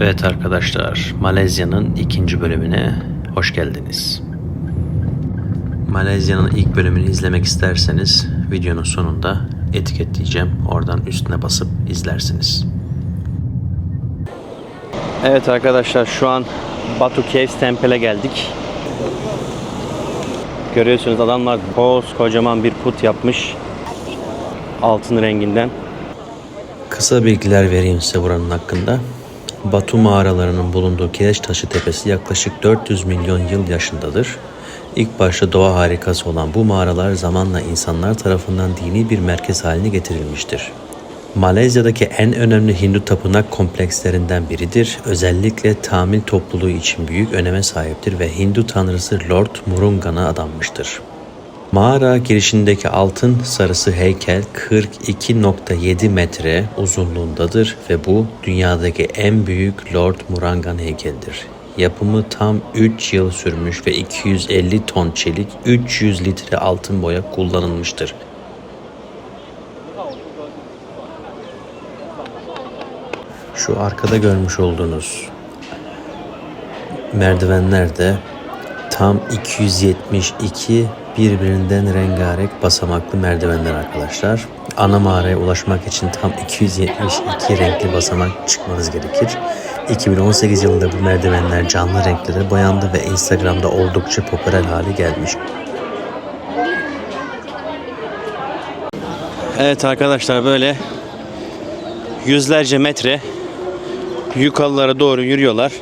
Evet arkadaşlar, Malezya'nın ikinci bölümüne hoş geldiniz. Malezya'nın ilk bölümünü izlemek isterseniz videonun sonunda etiketleyeceğim. Oradan üstüne basıp izlersiniz. Evet arkadaşlar şu an Batu Caves Temple'e geldik. Görüyorsunuz adamlar kocaman bir put yapmış. Altın renginden. Kısa bilgiler vereyim size buranın hakkında. Batu mağaralarının bulunduğu Kireç Taşı Tepesi yaklaşık 400 milyon yıl yaşındadır. İlk başta doğa harikası olan bu mağaralar zamanla insanlar tarafından dini bir merkez haline getirilmiştir. Malezya'daki en önemli Hindu tapınak komplekslerinden biridir. Özellikle Tamil topluluğu için büyük öneme sahiptir ve Hindu tanrısı Lord Murungan'a adanmıştır. Mağara girişindeki altın sarısı heykel 42.7 metre uzunluğundadır ve bu dünyadaki en büyük Lord Murangan heykelidir. Yapımı tam 3 yıl sürmüş ve 250 ton çelik, 300 litre altın boya kullanılmıştır. Şu arkada görmüş olduğunuz merdivenler de tam 272 birbirinden rengarenk basamaklı merdivenler arkadaşlar. Ana mağaraya ulaşmak için tam 272 renkli basamak çıkmanız gerekir. 2018 yılında bu merdivenler canlı renklere boyandı ve Instagram'da oldukça popüler hale gelmiş. Evet arkadaşlar böyle yüzlerce metre yukarılara doğru yürüyorlar.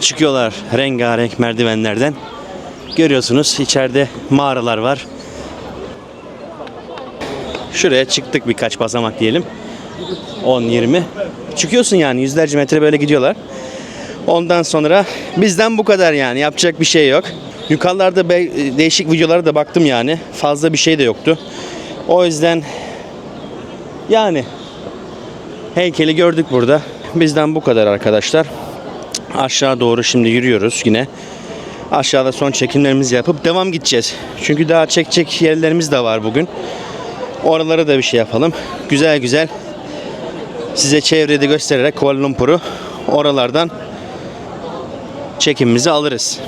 Çıkıyorlar rengarenk merdivenlerden. Görüyorsunuz içeride mağaralar var. Şuraya çıktık birkaç basamak diyelim. 10-20. Çıkıyorsun yani yüzlerce metre böyle gidiyorlar. Ondan sonra bizden bu kadar yani yapacak bir şey yok. Yukarılarda değişik videolara da baktım yani. Fazla bir şey de yoktu. O yüzden yani heykeli gördük burada. Bizden bu kadar arkadaşlar. Aşağı doğru şimdi yürüyoruz yine. Aşağıda son çekimlerimizi yapıp devam gideceğiz. Çünkü daha çekecek yerlerimiz de var bugün. Oralara da bir şey yapalım. Güzel güzel size çevrede göstererek Kuala Lumpur'u oralardan çekimimizi alırız.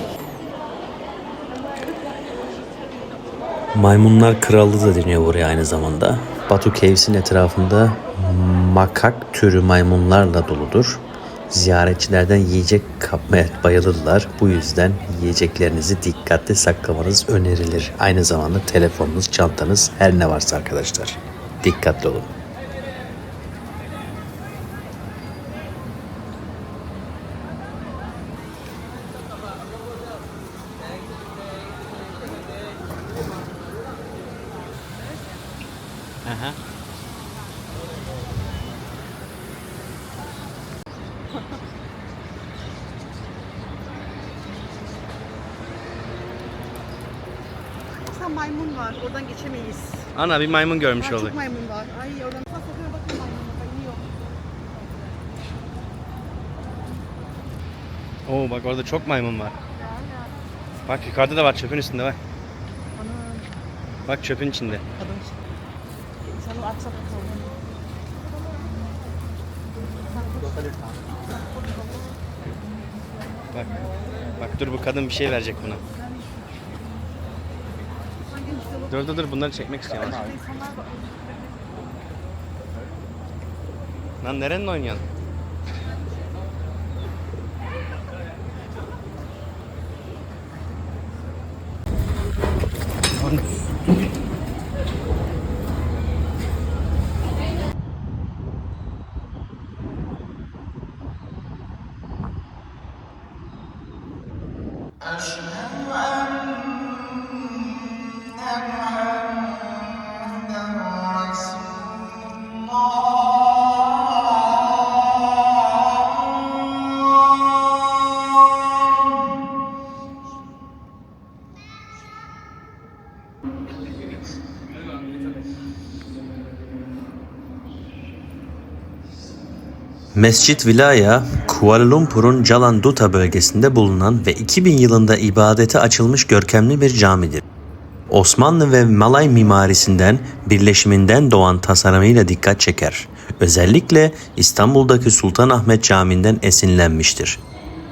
Maymunlar Krallığı da deniyor buraya aynı zamanda. Batu Caves'in etrafında makak türü maymunlarla doludur. Ziyaretçilerden yiyecek kapmaya bayılırlar. Bu yüzden yiyeceklerinizi dikkatli saklamanız önerilir. Aynı zamanda telefonunuz, çantanız her ne varsa arkadaşlar. Dikkatli olun. Ana bir maymun görmüş Aa, olduk. çok maymun var. Ay oradan bak bakın maymuna iniyor. Oo bak orada çok maymun var. Bak yukarıda da var çöpün üstünde bak. Ana Bak çöpün içinde. kadın. Sen o. Bak. Bak dur bu kadın bir şey verecek buna. Dur dur dur bunları çekmek istiyorum. Lan nerenin oynuyorsun? Mescit Vilaya, Kuala Lumpur'un Jalan Duta bölgesinde bulunan ve 2000 yılında ibadete açılmış görkemli bir camidir. Osmanlı ve Malay mimarisinden birleşiminden doğan tasarımıyla dikkat çeker. Özellikle İstanbul'daki Sultanahmet Camii'nden esinlenmiştir.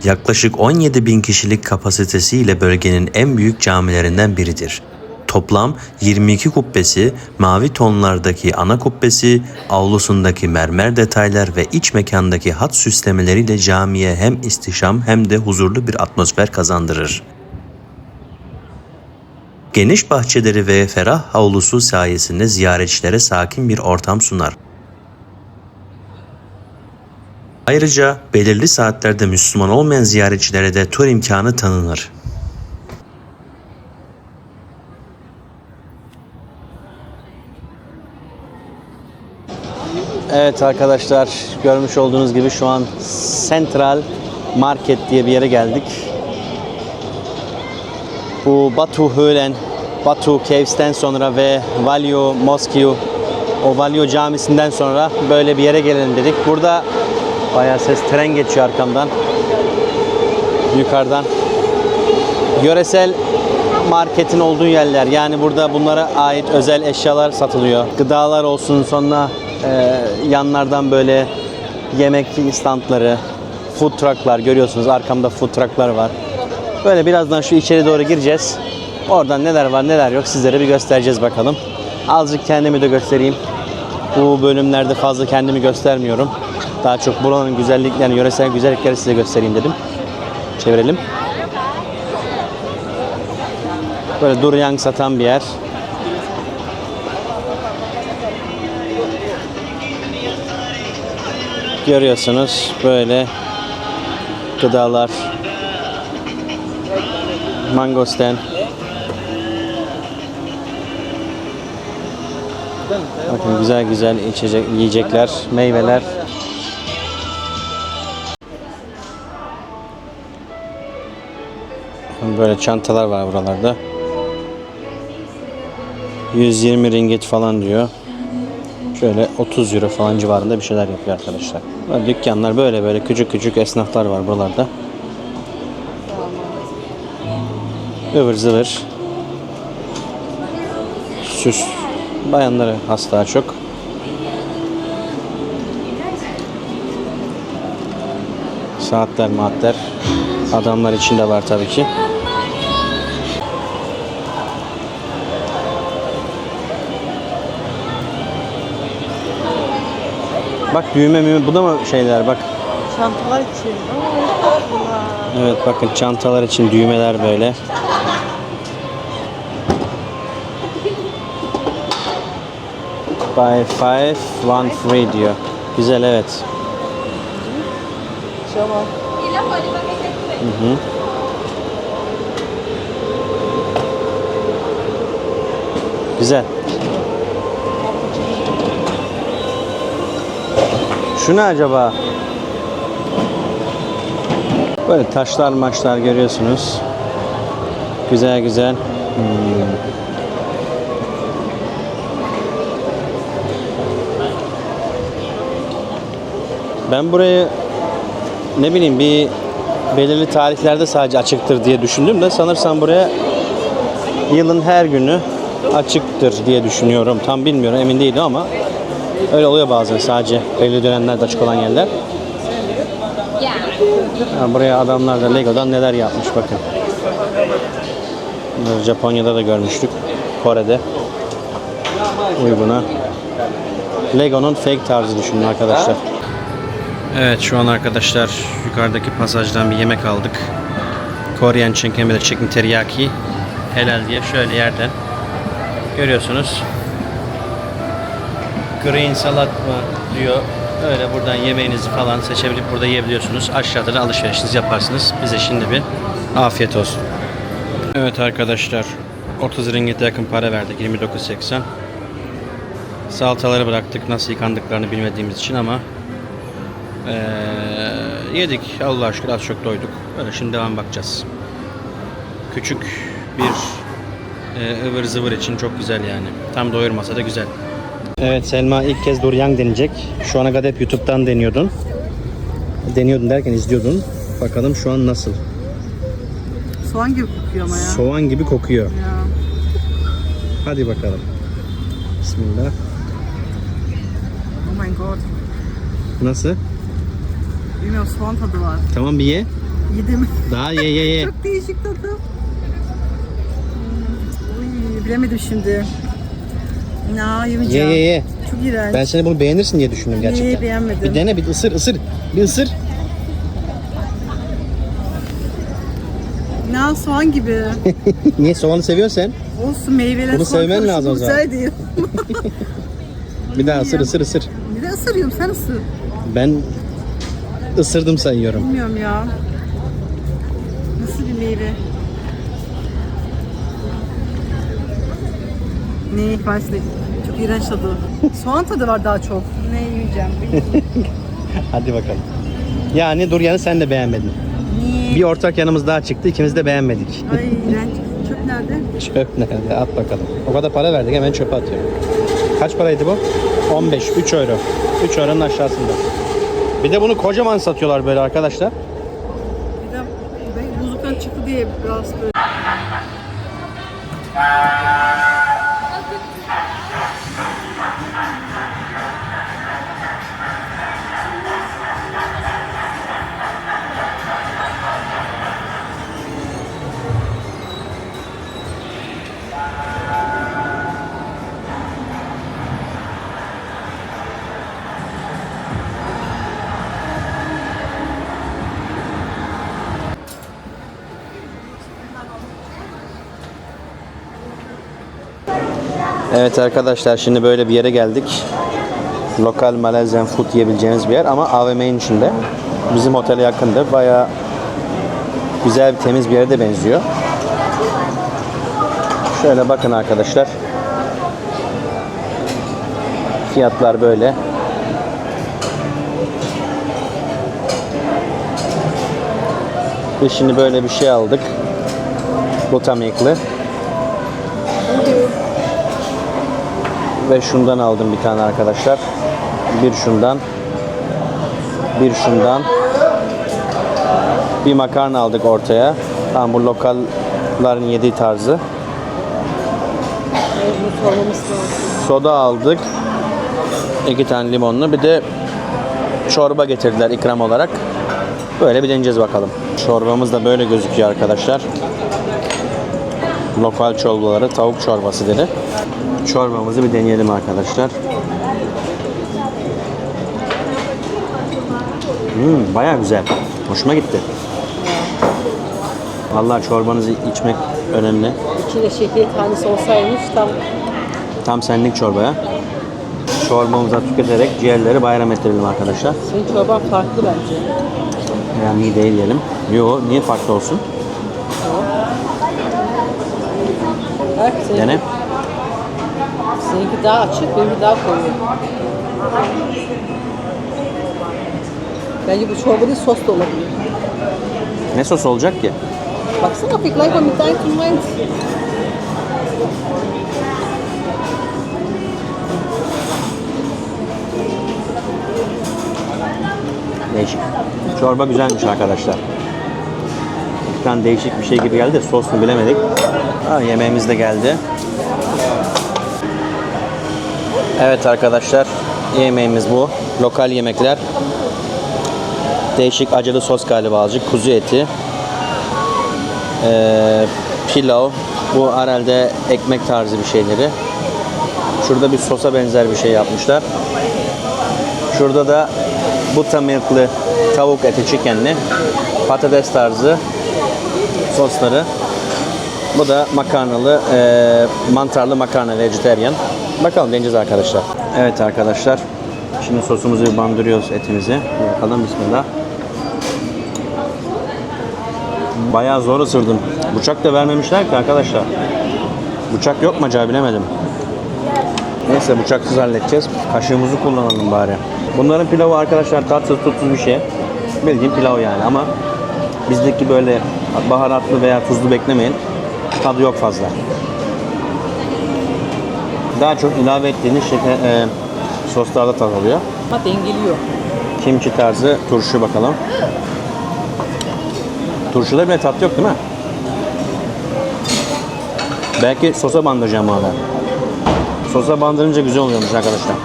Yaklaşık 17 bin kişilik kapasitesiyle bölgenin en büyük camilerinden biridir. Toplam 22 kubbesi, mavi tonlardaki ana kubbesi, avlusundaki mermer detaylar ve iç mekandaki hat süslemeleriyle camiye hem istişam hem de huzurlu bir atmosfer kazandırır. Geniş bahçeleri ve ferah havlusu sayesinde ziyaretçilere sakin bir ortam sunar. Ayrıca belirli saatlerde Müslüman olmayan ziyaretçilere de tur imkanı tanınır. Evet arkadaşlar görmüş olduğunuz gibi şu an Central Market diye bir yere geldik. Bu Batu Hölen, Batu Caves'ten sonra ve Valio Mosque, o Valio Camisi'nden sonra böyle bir yere gelelim dedik. Burada bayağı ses tren geçiyor arkamdan. Yukarıdan. Yöresel marketin olduğu yerler. Yani burada bunlara ait özel eşyalar satılıyor. Gıdalar olsun sonra e, yanlardan böyle yemek standları, food trucklar görüyorsunuz. Arkamda food trucklar var. Böyle birazdan şu içeri doğru gireceğiz. Oradan neler var neler yok sizlere bir göstereceğiz bakalım. Azıcık kendimi de göstereyim. Bu bölümlerde fazla kendimi göstermiyorum. Daha çok buranın güzelliklerini, yöresel güzellikleri size göstereyim dedim. Çevirelim. Böyle duryang satan bir yer. Görüyorsunuz böyle gıdalar, mangosten. Bakın güzel güzel içecek, yiyecekler, meyveler. Böyle çantalar var buralarda. 120 ringgit falan diyor. Şöyle 30 euro falan civarında bir şeyler yapıyor arkadaşlar. Böyle dükkanlar böyle böyle küçük küçük esnaflar var buralarda. ıvır zıvır süs bayanları has daha çok saatler maatler adamlar için de var tabii ki bak düğme müğme bu da mı şeyler bak Çantalar için. Evet bakın çantalar için düğmeler böyle. Buy five, one free diyor. Güzel evet. Hı hı. Güzel. Şu ne acaba? Böyle taşlar maçlar görüyorsunuz. Güzel güzel. Hmm. Ben burayı ne bileyim bir belirli tarihlerde sadece açıktır diye düşündüm de sanırsam buraya yılın her günü açıktır diye düşünüyorum. Tam bilmiyorum emin değilim ama öyle oluyor bazen sadece belirli dönemlerde açık olan yerler. Ha, buraya adamlar da Lego'dan neler yapmış bakın. Bunları Japonya'da da görmüştük. Kore'de. Uyguna. Lego'nun fake tarzı düşünün arkadaşlar. Evet şu an arkadaşlar yukarıdaki pasajdan bir yemek aldık. Korean chicken bir de chicken teriyaki helal diye şöyle yerden görüyorsunuz. Green salat mı diyor. Öyle buradan yemeğinizi falan seçebilip burada yiyebiliyorsunuz. Aşağıda da alışverişinizi yaparsınız. Bize şimdi bir afiyet olsun. Evet arkadaşlar 30 ringgite yakın para verdik 29.80. Salataları bıraktık nasıl yıkandıklarını bilmediğimiz için ama ee, yedik Allah'a şükür az çok doyduk. Böyle şimdi devam bakacağız. Küçük bir e, ıvır zıvır için çok güzel yani. Tam doyurmasa da güzel. Evet Selma ilk kez Duryang deneyecek. Şu ana kadar hep YouTube'dan deniyordun. Deniyordun derken izliyordun. Bakalım şu an nasıl? Soğan gibi kokuyor ama ya. Soğan gibi kokuyor. ya. Hadi bakalım. Bismillah. Oh my god. Nasıl? Bilmiyorum soğan tadı var. Tamam bir ye. Yedim. Daha ye ye ye. Çok değişik tadı. Hmm, Uy, bilemedim şimdi. Ya Ye yemeyeceğim. ye ye. Çok iğrenç. Ben seni bunu beğenirsin diye düşündüm gerçekten. Ye, beğenmedim. Bir dene bir ısır ısır. Bir ısır. Ya soğan gibi. Niye soğanı seviyorsun sen? Olsun meyveler Bunu soğan sevmen karışımı lazım o zaman. Güzel değil. Bir daha ısır ısır ısır. Bir de ısırıyorum sen ısır. Ben ısırdım sayıyorum. Bilmiyorum ya. Nasıl bir meyve? Ne başlı? Çok iğrenç tadı. Soğan tadı var daha çok. Ne yiyeceğim? Hadi bakalım. Yani dur yani sen de beğenmedin. Niye? Bir ortak yanımız daha çıktı. ikimiz de beğenmedik. Ay iğrenç. Çöp nerede? Çöp nerede? At bakalım. O kadar para verdik hemen çöpe atıyorum. Kaç paraydı bu? 15. 3 euro. 3 euronun aşağısında. Bir de bunu kocaman satıyorlar böyle arkadaşlar. Bir de ben buzluktan çıktı diye biraz böyle. Evet arkadaşlar şimdi böyle bir yere geldik. Lokal Malezyan food yiyebileceğiniz bir yer ama AVM'nin içinde. Bizim otele yakındı. Bayağı güzel bir temiz bir yere de benziyor. Şöyle bakın arkadaşlar. Fiyatlar böyle. Biz şimdi böyle bir şey aldık. Buttermilk'lı. Ve şundan aldım bir tane arkadaşlar. Bir şundan. Bir şundan. Bir makarna aldık ortaya. Tam bu lokalların yediği tarzı. Soda aldık. İki tane limonlu. Bir de çorba getirdiler ikram olarak. Böyle bir deneyeceğiz bakalım. Çorbamız da böyle gözüküyor arkadaşlar. Lokal çorbaları tavuk çorbası dedi. Çorbamızı bir deneyelim arkadaşlar. Hmm, Baya güzel. Hoşuma gitti. Vallahi çorbanızı içmek önemli. İçinde şeker tanesi olsaymış tam Tam senlik çorbaya. Çorbamıza tüketerek ciğerleri bayram ettirelim arkadaşlar. senin çorban farklı bence. Yani mideyi yiyelim. Yo niye farklı olsun? Bak Dene. Seninki daha açık, benimki daha koyu. Bence bu çorba değil sos da olabilir. Ne sos olacak ki? Baksana mal mit deinem du meinst. Değişik. Çorba güzelmiş arkadaşlar. Bir tane değişik bir şey gibi geldi. de Sos mu bilemedik. Ha, yemeğimiz de geldi. Evet arkadaşlar. Yemeğimiz bu. Lokal yemekler. Değişik acılı sos galiba azıcık. Kuzu eti. Ee, pilav. Bu herhalde ekmek tarzı bir şeyleri. Şurada bir sosa benzer bir şey yapmışlar. Şurada da buttermilklı tavuk eti chickenli patates tarzı sosları. Bu da makarnalı, e, mantarlı makarna vegetarian. Bakalım deneyeceğiz arkadaşlar. Evet arkadaşlar. Şimdi sosumuzu bandırıyoruz etimizi. Bakalım bismillah. Bayağı zor ısırdım. Bıçak da vermemişler ki arkadaşlar. Bıçak yok mu acaba bilemedim. Neyse bıçaksız halledeceğiz. Kaşığımızı kullanalım bari. Bunların pilavı arkadaşlar tatsız tutsuz bir şey. Bildiğin pilav yani ama bizdeki böyle baharatlı veya tuzlu beklemeyin. Tadı yok fazla. Daha çok ilave ettiğiniz şeker, e, soslarda tat alıyor. Ama dengeliyor. Kimchi tarzı turşu bakalım. Turşuda bile tat yok değil mi? Belki sosa bandıracağım abi. Sosa bandırınca güzel oluyormuş arkadaşlar.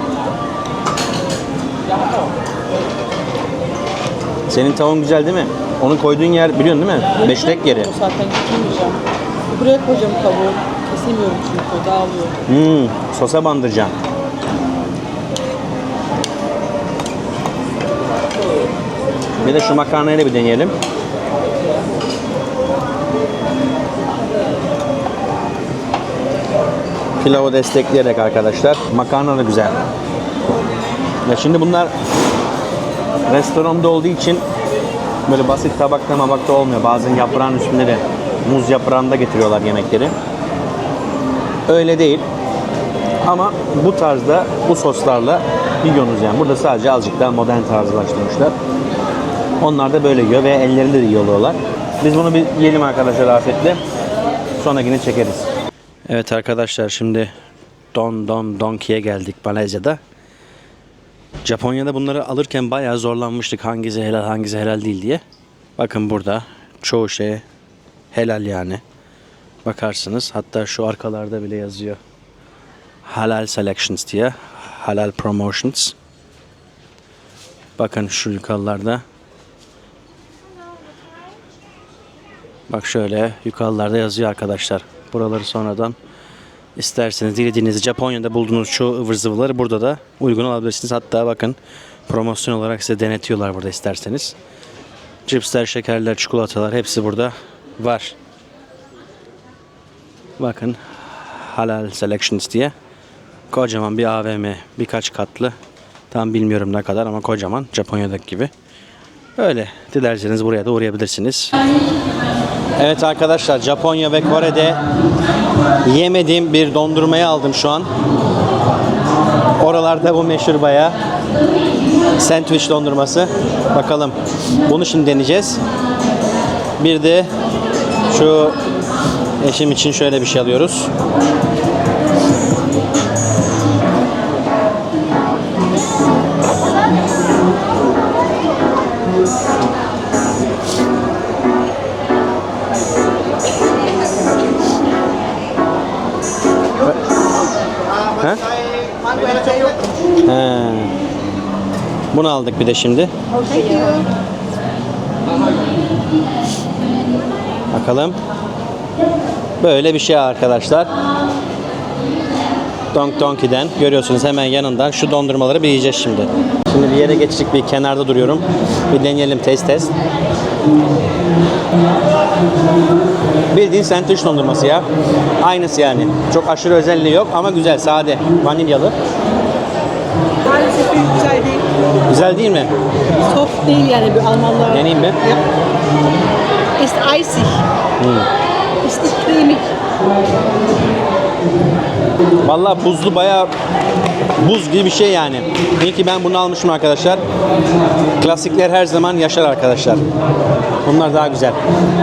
Senin tavuğun güzel değil mi? Onu koyduğun yer biliyorsun değil mi? Beşlek yeri. Zaten getirmeyeceğim. Buraya koyacağım tavuğu. Kesemiyorum çünkü dağılıyor. Hmm, sosa bandıracağım. Bir de şu makarnayla bir deneyelim. Pilavı destekleyerek arkadaşlar. Makarna da güzel. Ya şimdi bunlar restoranda olduğu için böyle basit tabakta mabakta olmuyor. Bazen yaprağın üstünde de muz yaprağında getiriyorlar yemekleri. Öyle değil. Ama bu tarzda, bu soslarla yiyorsunuz yani. Burada sadece azıcık daha modern tarzlaştırmışlar. Onlar da böyle yiyor ve ellerinde de yiyorlar. Biz bunu bir yiyelim arkadaşlar afiyetle. Sonra yine çekeriz. Evet arkadaşlar şimdi Don Don Donki'ye geldik Malezya'da. Japonya'da bunları alırken bayağı zorlanmıştık hangisi helal hangisi helal değil diye. Bakın burada çoğu şey helal yani. Bakarsınız hatta şu arkalarda bile yazıyor. Halal Selections diye. Halal Promotions. Bakın şu yukarılarda. Bak şöyle yukarılarda yazıyor arkadaşlar. Buraları sonradan isterseniz dilediğiniz Japonya'da bulduğunuz çoğu ıvır zıvıları burada da uygun alabilirsiniz. Hatta bakın promosyon olarak size denetiyorlar burada isterseniz. Cipsler, şekerler, çikolatalar hepsi burada var. Bakın Halal Selections diye. Kocaman bir AVM. Birkaç katlı. Tam bilmiyorum ne kadar ama kocaman. Japonya'daki gibi. Öyle. Dilerseniz buraya da uğrayabilirsiniz. Evet arkadaşlar Japonya ve Kore'de yemediğim bir dondurmayı aldım şu an. Oralarda bu meşhur bayağı. Sandwich dondurması. Bakalım. Bunu şimdi deneyeceğiz. Bir de şu eşim için şöyle bir şey alıyoruz. Ha? He. Bunu aldık bir de şimdi. Bakalım. Böyle bir şey arkadaşlar. Donk Donki'den görüyorsunuz hemen yanından şu dondurmaları bir yiyeceğiz şimdi. Şimdi bir yere geçecek bir kenarda duruyorum. Bir deneyelim test test. Bildiğin sandviç dondurması ya. Aynısı yani. Çok aşırı özelliği yok ama güzel, sade, vanilyalı. Maalesef güzel değil. Güzel değil mi? Soft değil yani bir Almanlar. Deneyeyim mi? Ist eisig. Ist cremig. Vallahi buzlu bayağı buz gibi bir şey yani. İyi ki ben bunu almışım arkadaşlar. Klasikler her zaman yaşar arkadaşlar. Bunlar daha güzel.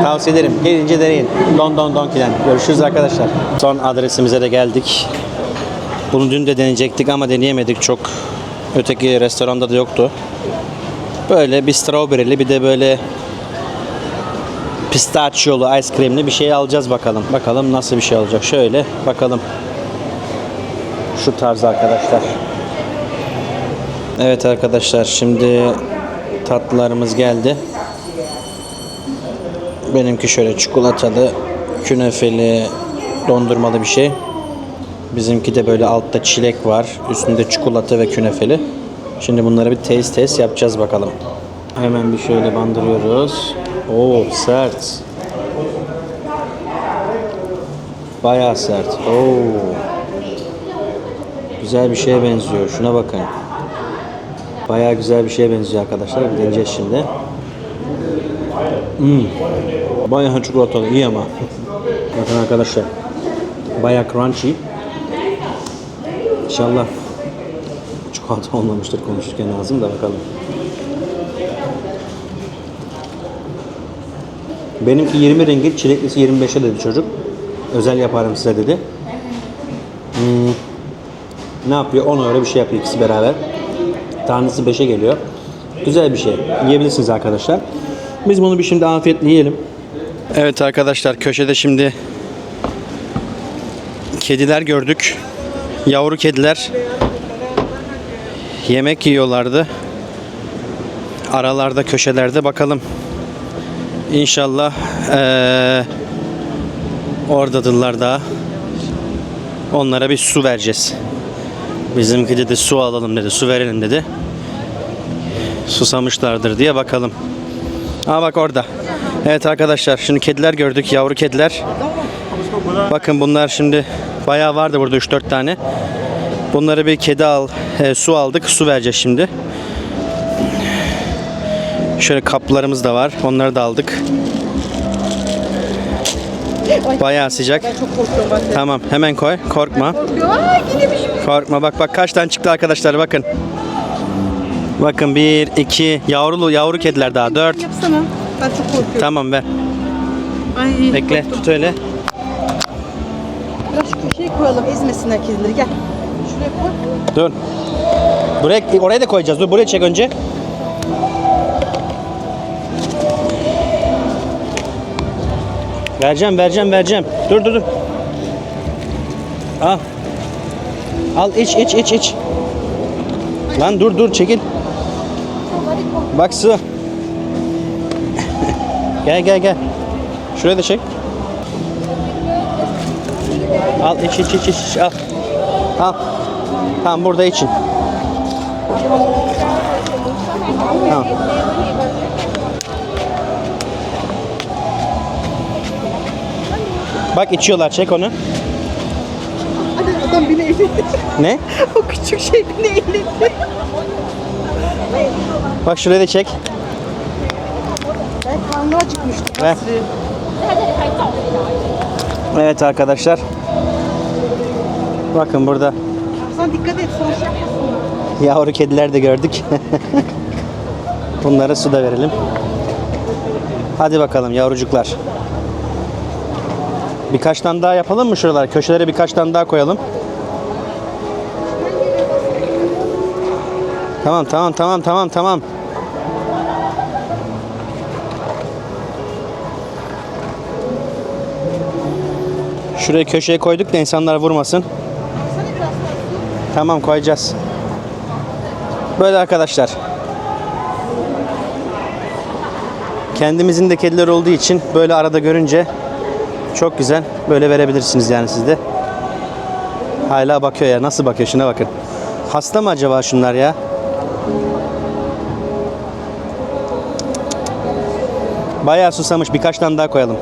Tavsiye ederim. Gelince deneyin. Don Don Donki'den. Görüşürüz arkadaşlar. Son adresimize de geldik. Bunu dün de deneyecektik ama deneyemedik çok. Öteki restoranda da yoktu. Böyle bir strawberry'li bir de böyle pistachiyolu ice cream'li bir şey alacağız bakalım. Bakalım nasıl bir şey olacak. Şöyle bakalım. Şu tarz arkadaşlar. Evet arkadaşlar şimdi tatlılarımız geldi. Benimki şöyle çikolatalı, künefeli, dondurmalı bir şey. Bizimki de böyle altta çilek var. Üstünde çikolata ve künefeli. Şimdi bunları bir taste test yapacağız bakalım. Hemen bir şöyle bandırıyoruz. Oo sert. Bayağı sert. Oo. Güzel bir şeye benziyor. Şuna bakın. Bayağı güzel bir şeye benziyor arkadaşlar. Bir deneyeceğiz şimdi. Hmm. Bayağı çikolatalı. iyi ama. Bakın arkadaşlar. Bayağı crunchy. İnşallah çikolata olmamıştır konuşurken ağzım da bakalım. Benimki 20 ringgit, çileklisi 25'e dedi çocuk. Özel yaparım size dedi. Hmm. Ne yapıyor? 10 euro bir şey yapıyor ikisi beraber. Tanesi 5'e geliyor. Güzel bir şey. Yiyebilirsiniz arkadaşlar. Biz bunu bir şimdi afiyetle yiyelim. Evet arkadaşlar köşede şimdi Kediler gördük. Yavru kediler yemek yiyorlardı. Aralarda köşelerde bakalım. İnşallah eee oradadırlar daha. Onlara bir su vereceğiz. Bizimki dedi su alalım dedi, su verelim dedi. Susamışlardır diye bakalım. Aa bak orada. Evet arkadaşlar şimdi kediler gördük, yavru kediler. Bakın bunlar şimdi bayağı vardı burada 3-4 tane. Bunları bir kedi al, e, su aldık, su vereceğiz şimdi. Şöyle kaplarımız da var, onları da aldık. Bayağı sıcak. Ben çok korkuyorum bak. Tamam hemen koy, korkma. Aa gidemiş. Korkma bak bak kaç tane çıktı arkadaşlar bakın. Bakın bir, iki, yavrulu yavru kediler daha dört. Yapsana. Ben çok korkuyorum. Tamam ver. Ay. Bekle tut öyle. Biraz şu köşeye koyalım ezmesinler kedileri gel. Şuraya koy. Dur. Buraya, oraya da koyacağız. Dur buraya çek önce. Vereceğim, vereceğim, vereceğim. Dur, dur, dur. Al. Al iç, iç, iç, iç. Lan dur, dur, çekil. Bak su. gel, gel, gel. Şuraya da çek. Al iç, iç, iç, iç. Al. Al. Tamam burada için. Tamam. Bak içiyorlar çek onu. Hadi adam beni eğletti. Ne? o küçük şey beni eğletti. Bak şuraya da çek. Ben karnı acıkmıştı. Ver. Evet arkadaşlar. Bakın burada Sen dikkat et son şey yapmasın. yavru kediler de gördük. Bunlara su da verelim. Hadi bakalım yavrucuklar. Birkaç tane daha yapalım mı şuralar? Köşelere birkaç tane daha koyalım. Tamam tamam tamam tamam tamam. Şuraya köşeye koyduk da insanlar vurmasın. Tamam koyacağız. Böyle arkadaşlar. Kendimizin de kediler olduğu için böyle arada görünce çok güzel. Böyle verebilirsiniz yani siz de. Hala bakıyor ya. Nasıl bakıyor? Şuna bakın. Hasta mı acaba şunlar ya? Bayağı susamış. Birkaç tane daha koyalım.